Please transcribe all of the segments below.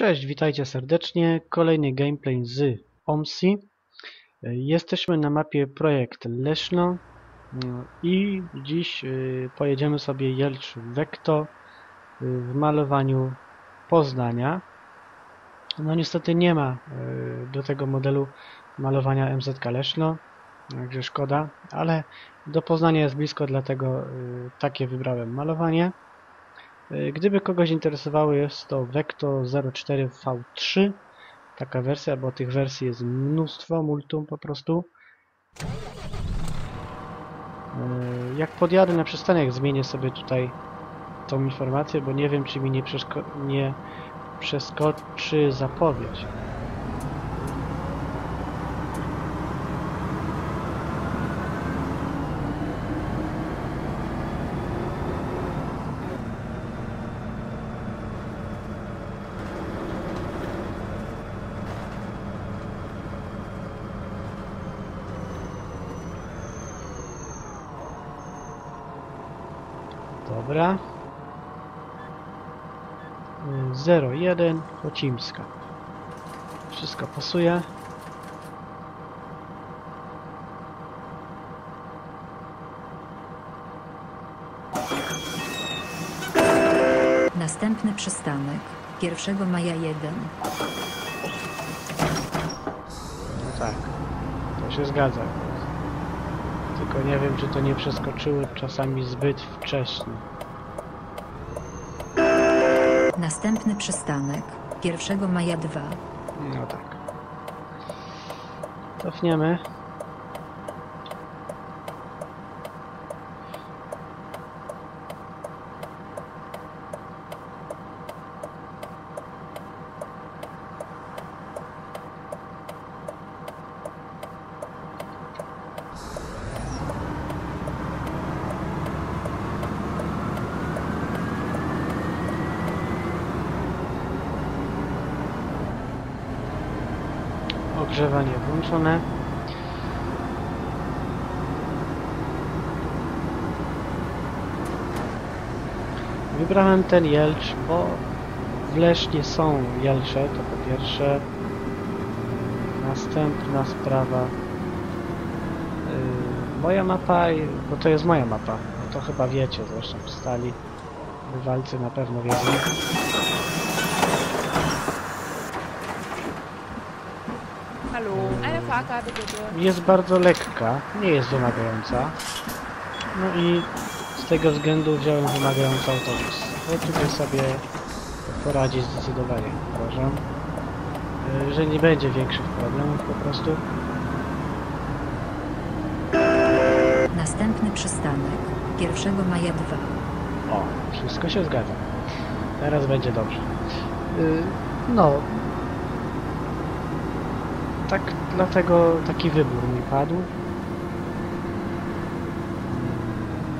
Cześć, witajcie serdecznie. Kolejny gameplay z OMSI. Jesteśmy na mapie projekt Leszno no i dziś y, pojedziemy sobie Jelcz Vecto y, w malowaniu Poznania. No niestety nie ma y, do tego modelu malowania MZK Leszno, także szkoda, ale do Poznania jest blisko, dlatego takie wybrałem malowanie. Gdyby kogoś interesowało, jest to Vecto 04 V3. Taka wersja, bo tych wersji jest mnóstwo, multum po prostu. Jak podjadę na przystanek, zmienię sobie tutaj tą informację, bo nie wiem, czy mi nie, nie przeskoczy zapowiedź. Dobra. 01 Chocimska. Wszystko pasuje. Następny przystanek 1 maja 1. No tak. To się zgadza. Tylko nie wiem, czy to nie przeskoczyło czasami zbyt wcześnie. Następny przystanek 1 maja 2. No tak. Cofniemy. Ogrzewanie włączone. Wybrałem ten Jelcz, bo w Lesznie są Jelcze, to po pierwsze. Następna sprawa. Yy, moja mapa, bo to jest moja mapa, to chyba wiecie, zresztą stali bywalcy na pewno wiedzą. Hallo, eine Fahrkarte bitte. Jest bardzo lekka, nie jest wymagająca. No i z tego względu wziąłem wymagający autobus. Bo tutaj sobie poradzi zdecydowanie, uważam. E, Że nie będzie większych problemów po prostu. Następny przystanek 1 maja 2. O, wszystko się zgadza. Teraz będzie dobrze. Y, No. Tak, dlatego taki wybór mi padł.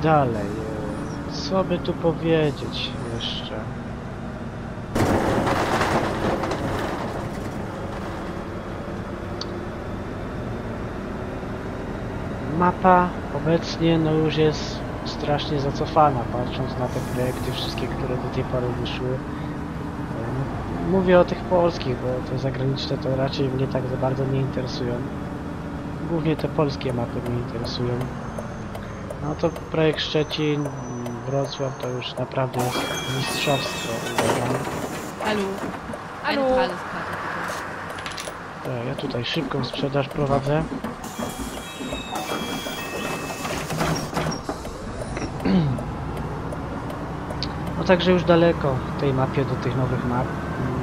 Dalej. Co by tu powiedzieć jeszcze? Mapa obecnie no już jest strasznie zacofana, patrząc na te projekty wszystkie, które do tej pory wyszły. Mówię o tych polskich, bo te zagraniczne to raczej mnie tak za bardzo nie interesują. Głównie te polskie mapy mnie interesują. No to projekt Szczecin, Wrocław to już naprawdę jest mistrzostwo. Tageskarte bitte. E, Ja tutaj szybką sprzedaż prowadzę. No także już daleko w tej mapie do tych nowych map. Mm.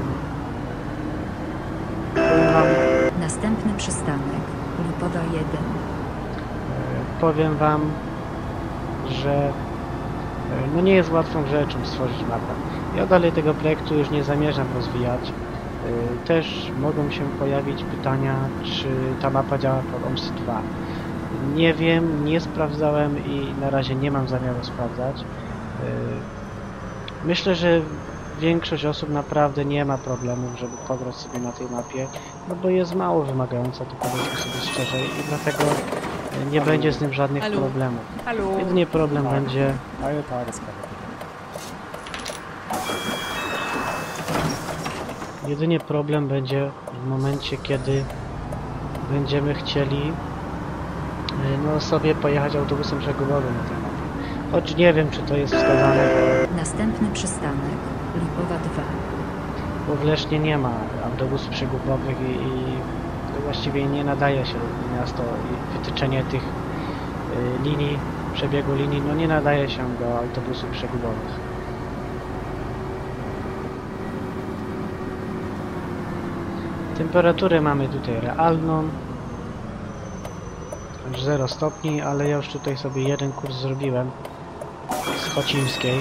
Powiem wam, Następny przystanek Lipowa 1. e, powiem wam, że e, no nie jest łatwą rzeczą stworzyć mapę. Ja dalej tego projektu już nie zamierzam rozwijać. E, Też mogą się pojawić pytania, czy ta mapa działa pod OMS 2. Nie wiem, nie sprawdzałem i na razie nie mam zamiaru sprawdzać. Myślę, że większość osób naprawdę nie ma problemów, żeby pograć sobie na tej mapie, no bo jest mało wymagająca, to powiedzmy sobie szczerze i dlatego e, nie będzie z tym żadnych Halo. problemów. Hallo. Jedynie problem będzie Eine Tageskarte. Jedynie problem będzie w momencie, kiedy będziemy chcieli y, no, sobie pojechać autobusem przegubowym na tej mapie. Choć nie wiem, czy to jest wskazane, Następny przystanek Lipowa 2. bo w Lesznie nie ma autobusów przegubowych i, i właściwie nie nadaje się miasto i wytyczenie tych y, linii, przebiegu linii, no nie nadaje się do autobusów przegubowych. Temperaturę mamy tutaj realną, aż 0 stopni, ale ja już tutaj sobie jeden kurs zrobiłem z Chocińskiej.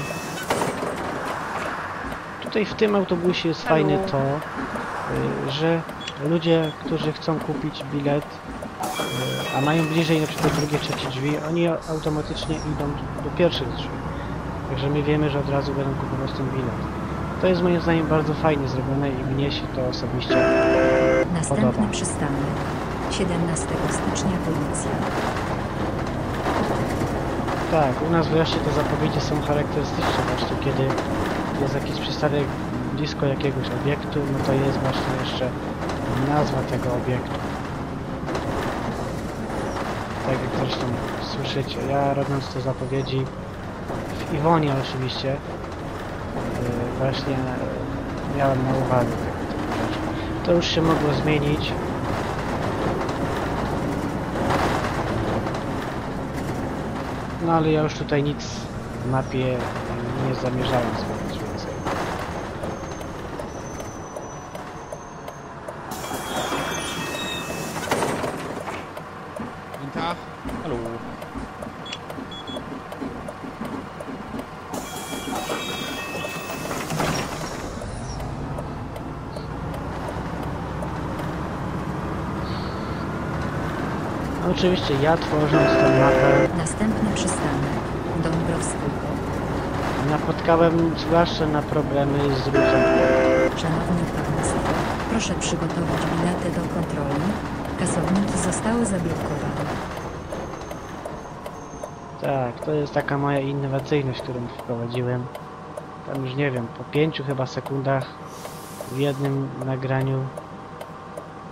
Tutaj w tym autobusie jest fajne to, y, że ludzie, którzy chcą kupić bilet, y, a mają bliżej na przykład drugie, trzecie drzwi, oni automatycznie idą do pierwszych drzwi. Także my wiemy, że od razu będą kupować ten bilet. To jest moim zdaniem bardzo fajnie zrobione i mnie się to osobiście Następny Podoba. przystanek 17 stycznia Policja. Tak, u nas wreszcie te zapowiedzi są charakterystyczne właśnie, kiedy jest jakiś przystanek blisko jakiegoś obiektu, no to jest właśnie jeszcze nazwa tego obiektu. Tak jak zresztą słyszycie, ja robiąc te zapowiedzi w Iwonie oczywiście, yy, właśnie miałem na uwadze. To już się mogło zmienić, No ale ja już tutaj nic w mapie nie zamierzałem zmienić więcej. Guten Tag. Hallo. No, oczywiście ja tworząc tę mapę Następny przystanek Dąbrowskiego. napotkałem zwłaszcza na problemy z ruchem. Szanowni Państwo, proszę przygotować bilety do kontroli. Kasowniki zostały zablokowane. Tak, to jest taka moja innowacyjność, którą wprowadziłem. Tam już nie wiem, po pięciu chyba sekundach w jednym nagraniu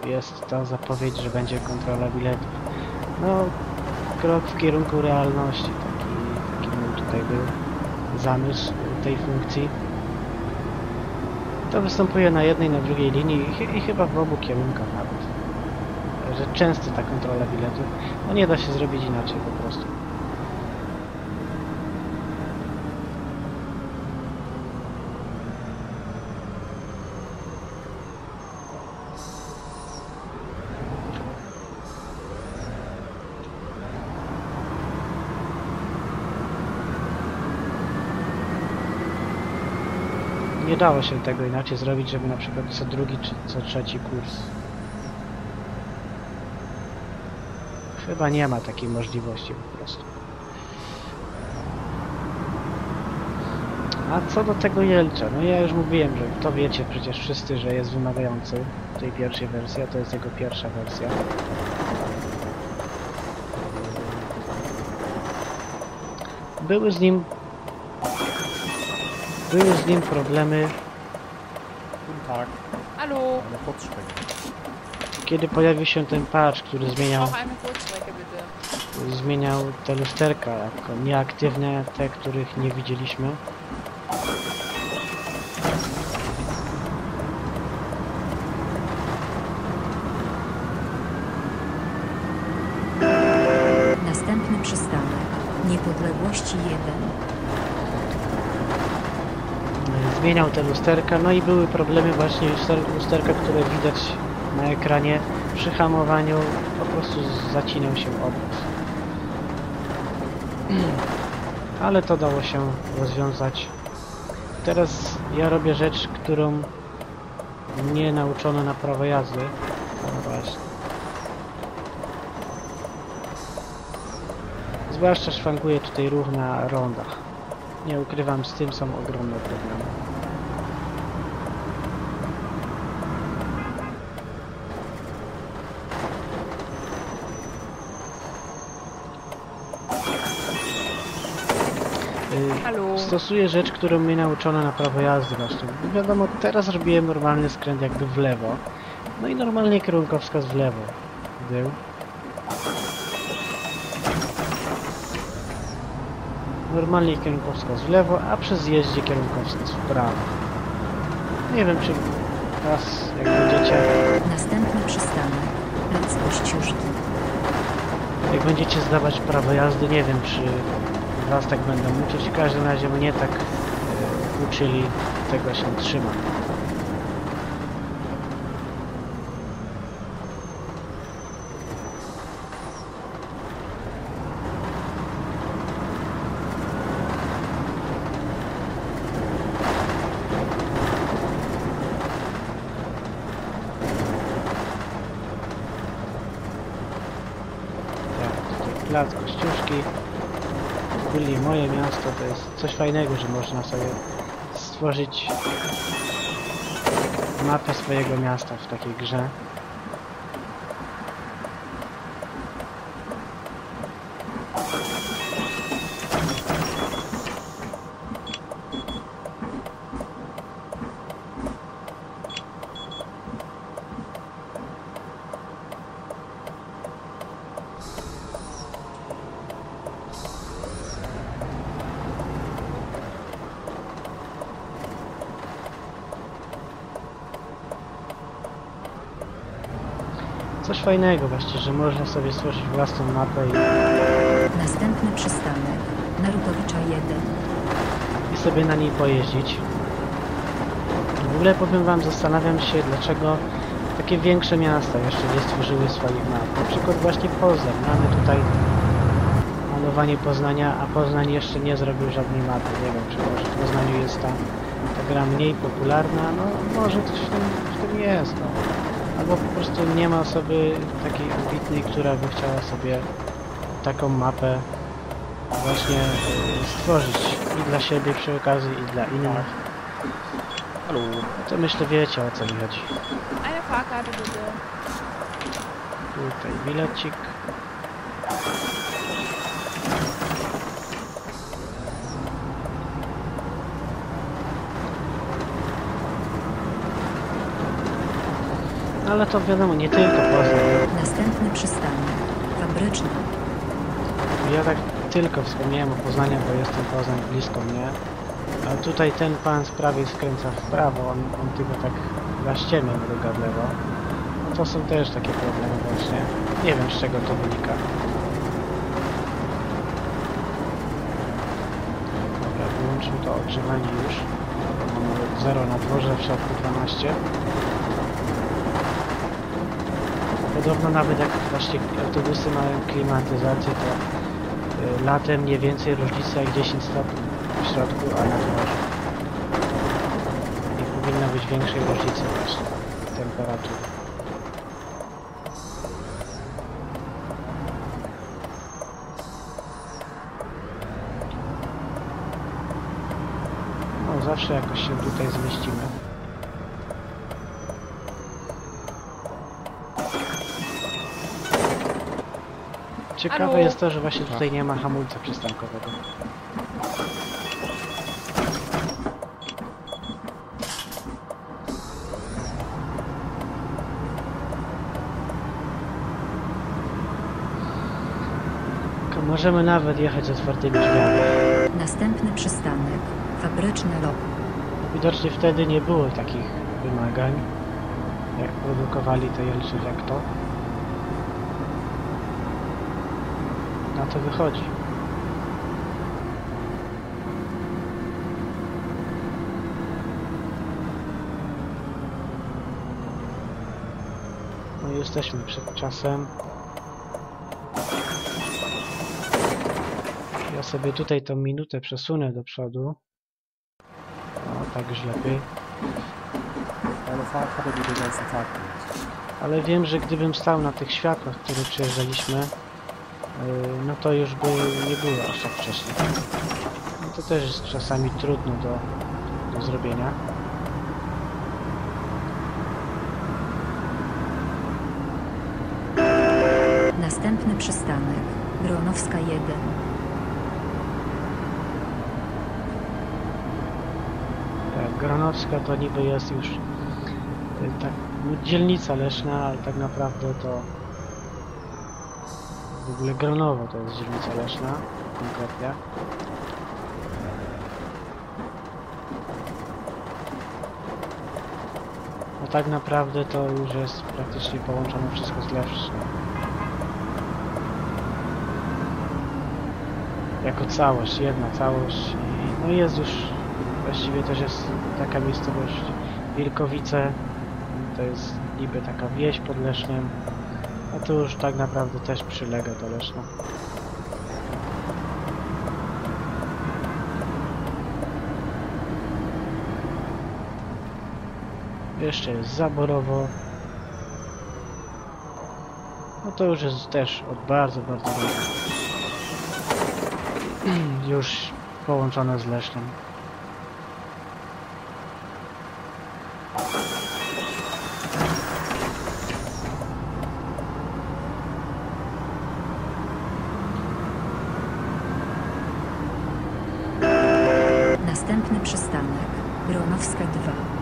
jest ta zapowiedź, że będzie kontrola biletów. No, krok w kierunku realności, taki, taki mój tutaj był zamysł tej funkcji. To występuje na jednej, na drugiej linii i, i chyba w obu kierunkach nawet. Że często ta kontrola biletów, no nie da się zrobić inaczej po prostu. Nie dało się tego inaczej zrobić, żeby na przykład co drugi czy co trzeci kurs. Chyba nie ma takiej możliwości po prostu. A co do tego Jelcza, no ja już mówiłem, że to wiecie przecież wszyscy, że jest wymagający tej pierwszej wersji, a to jest jego pierwsza wersja. Były z nim były z nim problemy, Tag. Hallo. Eine Kurzstrecke. kiedy pojawił się ten patch, który zmieniał, brauche eine Kurzstrecke, bitte. zmieniał te lusterka jako nieaktywne, te, których nie widzieliśmy. Następny przystanek Niepodległości 1. zmieniał te lusterka, no i były problemy właśnie luster- lusterka, które widać na ekranie przy hamowaniu po prostu zacinał się obóz. Ale to dało się rozwiązać. Teraz ja robię rzecz, którą mnie nauczono na prawo jazdy. No właśnie. Zwłaszcza szwankuję tutaj ruch na rondach. Nie ukrywam, z tym są ogromne problemy. Y, Halo. Stosuję rzecz, którą mnie nauczono na prawo jazdy właśnie. Wiadomo, teraz robiłem normalny skręt jakby w lewo. No i normalnie kierunkowskaz w lewo był. Normalnie kierunkowskaz w lewo, a przy zjeździe kierunkowskaz w prawo. Nie wiem, czy teraz jak będziecie, Następny przystanek. Jak będziecie zdawać prawo jazdy, nie wiem, czy was tak będą uczyć. W każdym razie mnie tak e, uczyli, tego się trzymam. Tak, tutaj plac Kościuszki. Ogólnie moje miasto to jest coś fajnego, że można sobie stworzyć mapę swojego miasta w takiej grze. Coś fajnego właśnie, że można sobie stworzyć własną mapę i Następny przystanek. Narutowicza 1. i sobie na niej pojeździć. W ogóle powiem wam, zastanawiam się, dlaczego takie większe miasta jeszcze nie stworzyły swoich map. Na przykład właśnie Poznań. Mamy tutaj malowanie Poznania, a Poznań jeszcze nie zrobił żadnej mapy. Nie wiem, czy może w Poznaniu jest ta, ta gra mniej popularna. No może coś w tym, w tym jest. No. Albo po prostu nie ma osoby takiej ambitnej, która by chciała sobie taką mapę właśnie y, stworzyć i dla siebie przy okazji i dla innych. Hallo. To myślę wiecie o co mi chodzi. Tutaj bilecik. Ale to wiadomo, nie tylko Poznań. Następny przystanek. Fabryczna. Ja tak tylko wspomniałem o Poznaniu, bo jestem Poznań blisko mnie. A tutaj ten pan z prawej skręca w prawo, on, on tylko tak na ściemę mruga w lewo. No to są też takie problemy właśnie. Nie wiem z czego to wynika. Dobra, wyłączył to ogrzewanie już. Mamy 0 na dworze, w środku 12. Podobno nawet jak właśnie autobusy mają klimatyzację, to y, latem mniej więcej różnica jak 10 stopni w środku, a na dworze. Nie powinno być większej różnicy właśnie temperatur. No zawsze jakoś się tutaj zmieścimy. Ciekawe Halo? jest to, że właśnie tutaj nie ma hamulca przystankowego. Tylko Możemy nawet jechać z otwartymi drzwiami. Następny przystanek. Fabryczny lok. Widocznie wtedy nie było takich wymagań, jak produkowali te Jelczy Vecto. Na to wychodzi. No i jesteśmy przed czasem. Ja sobie tutaj tą minutę przesunę do przodu. O, tak już lepiej. Ale wiem, że gdybym stał na tych światłach, które przejeżdżaliśmy, no to już by nie było aż tak wcześnie. No to też jest czasami trudno do, do zrobienia. Następny przystanek. Gronowska 1. Gronowska to niby jest już y, tak, dzielnica leśna, ale tak naprawdę to w ogóle Gronowo to jest dzielnica leśna konkretnie. No tak naprawdę to już jest praktycznie połączone wszystko z Lesznem. Jako całość, jedna całość i no jest już właściwie też jest taka miejscowość Wilkowice to jest niby taka wieś pod Lesznem a to już tak naprawdę też przylega do Leszna. Jeszcze jest Zaborowo. No to już jest też od bardzo, bardzo dawna. Już połączone z Lesznem. Następny przystanek. Gronowska 2.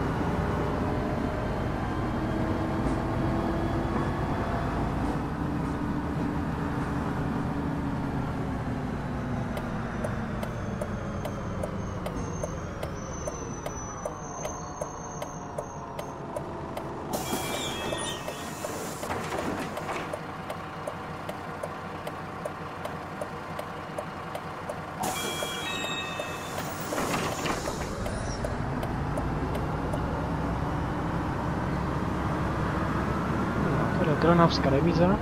Dobra, Gronowska remiza.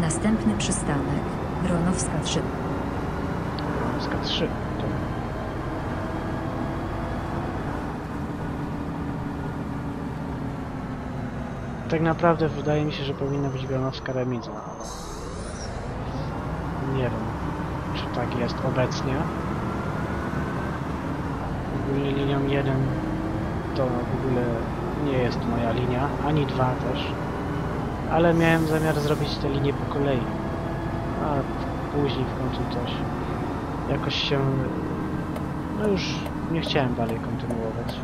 Następny przystanek. Gronowska 3. Gronowska 3. To Tak naprawdę wydaje mi się, że powinna być Gronowska remiza. Nie wiem, czy tak jest obecnie. Ogólnie linią 1 to w ogóle nie jest moja linia, ani 2 też. Ale miałem zamiar zrobić te linie po kolei. A później w końcu coś jakoś się... No już nie chciałem dalej kontynuować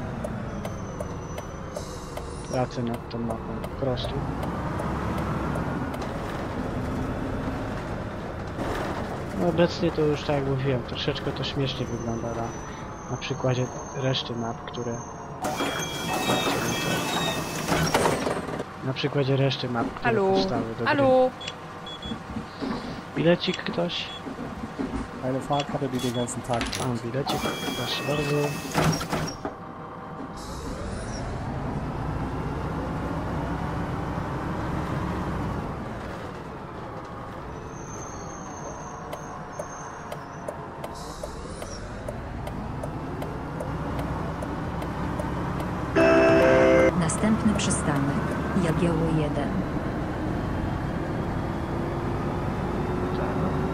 pracy nad tą mapą, po prostu. No obecnie to już tak jak mówiłem, troszeczkę to śmiesznie wygląda na, na przykładzie reszty map, które... które na przykładzie reszty map, które Hallo? powstały do gry. Hallo? Bilecik ktoś? Eine Fahrkarte, die den ganzen Tag Mam bilecik, proszę bardzo. Następny przystanek. Jagiełło 1.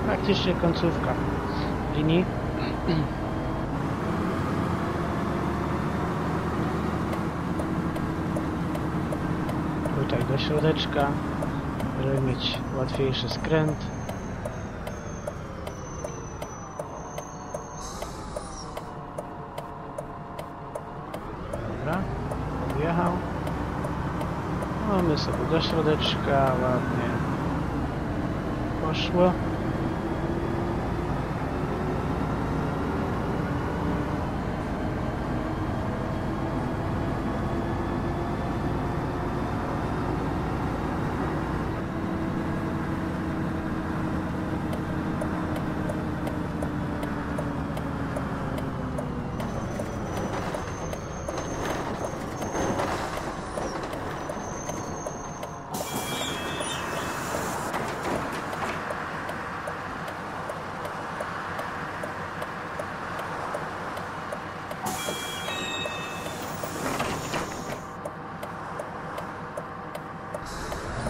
Tak, no, praktycznie końcówka linii. Tutaj do środeczka, żeby mieć łatwiejszy skręt. Dobra, wjechał. No my sobie do środeczka ładnie poszło.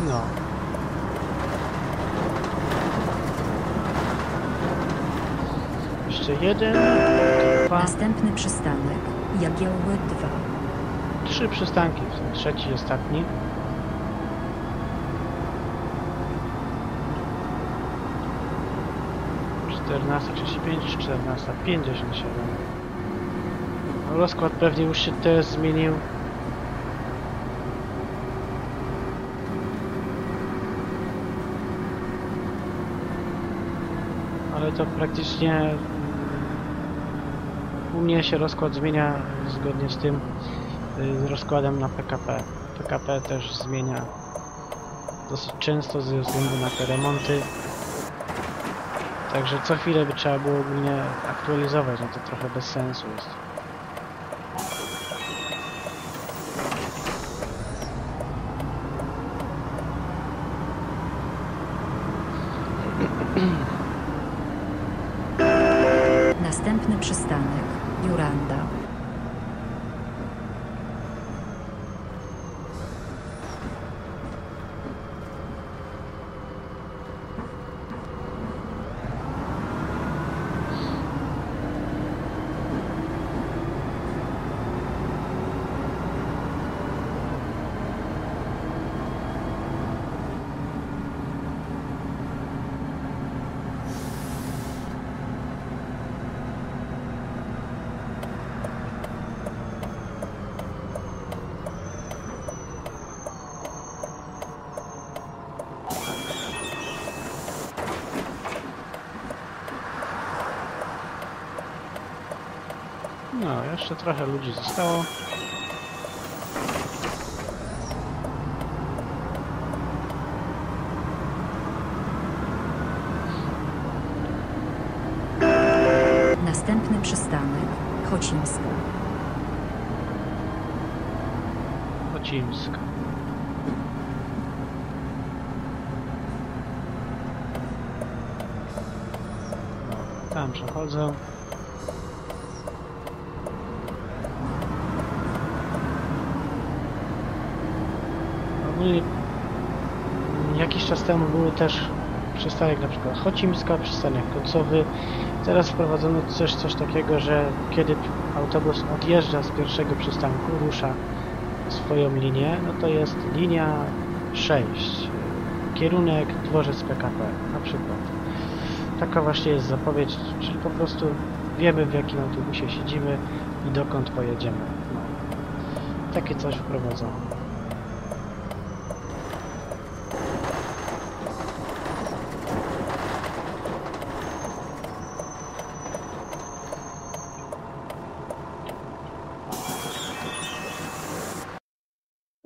No. Jeszcze jeden, dwa, Następny przystanek. Jagiełły 2. trzy przystanki, w sumie trzeci ostatni. Czternasta pięć, czternasta pięćdziesiąt siedem. Rozkład pewnie już się też zmienił. Ale to praktycznie u mnie się rozkład zmienia zgodnie z tym y, z rozkładem na PKP. PKP też zmienia dosyć często ze względu na te remonty. Także co chwilę by trzeba było ogólnie aktualizować, no to trochę bez sensu jest. Następny przystanek Juranda. No, jeszcze trochę ludzi zostało. Następny przystanek Chocimska. Chocimska. Dobra, tam przechodzę. Ogólnie jakiś czas temu były też przystanek na przykład Chocimska, przystanek końcowy. Teraz wprowadzono też coś takiego, że kiedy autobus odjeżdża z pierwszego przystanku, rusza swoją linię, no to jest linia 6, kierunek dworzec PKP na przykład. Taka właśnie jest zapowiedź, czyli po prostu wiemy w jakim autobusie siedzimy i dokąd pojedziemy. No. Takie coś wprowadzono.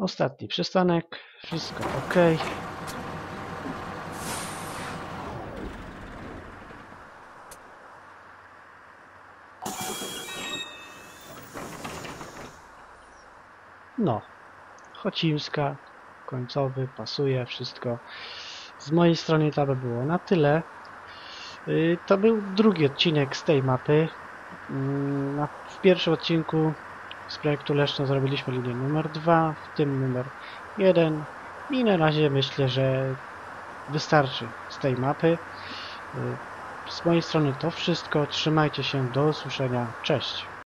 Ostatni przystanek, wszystko ok. No, Chocimska, końcowy, pasuje, wszystko. Z mojej strony to by było na tyle. Y, To był drugi odcinek z tej mapy. Mm, W pierwszym odcinku z projektu Leszno zrobiliśmy linię numer 2, w tym numer 1 i na razie myślę, że wystarczy z tej mapy. Y, Z mojej strony to wszystko. Trzymajcie się, do usłyszenia. Cześć!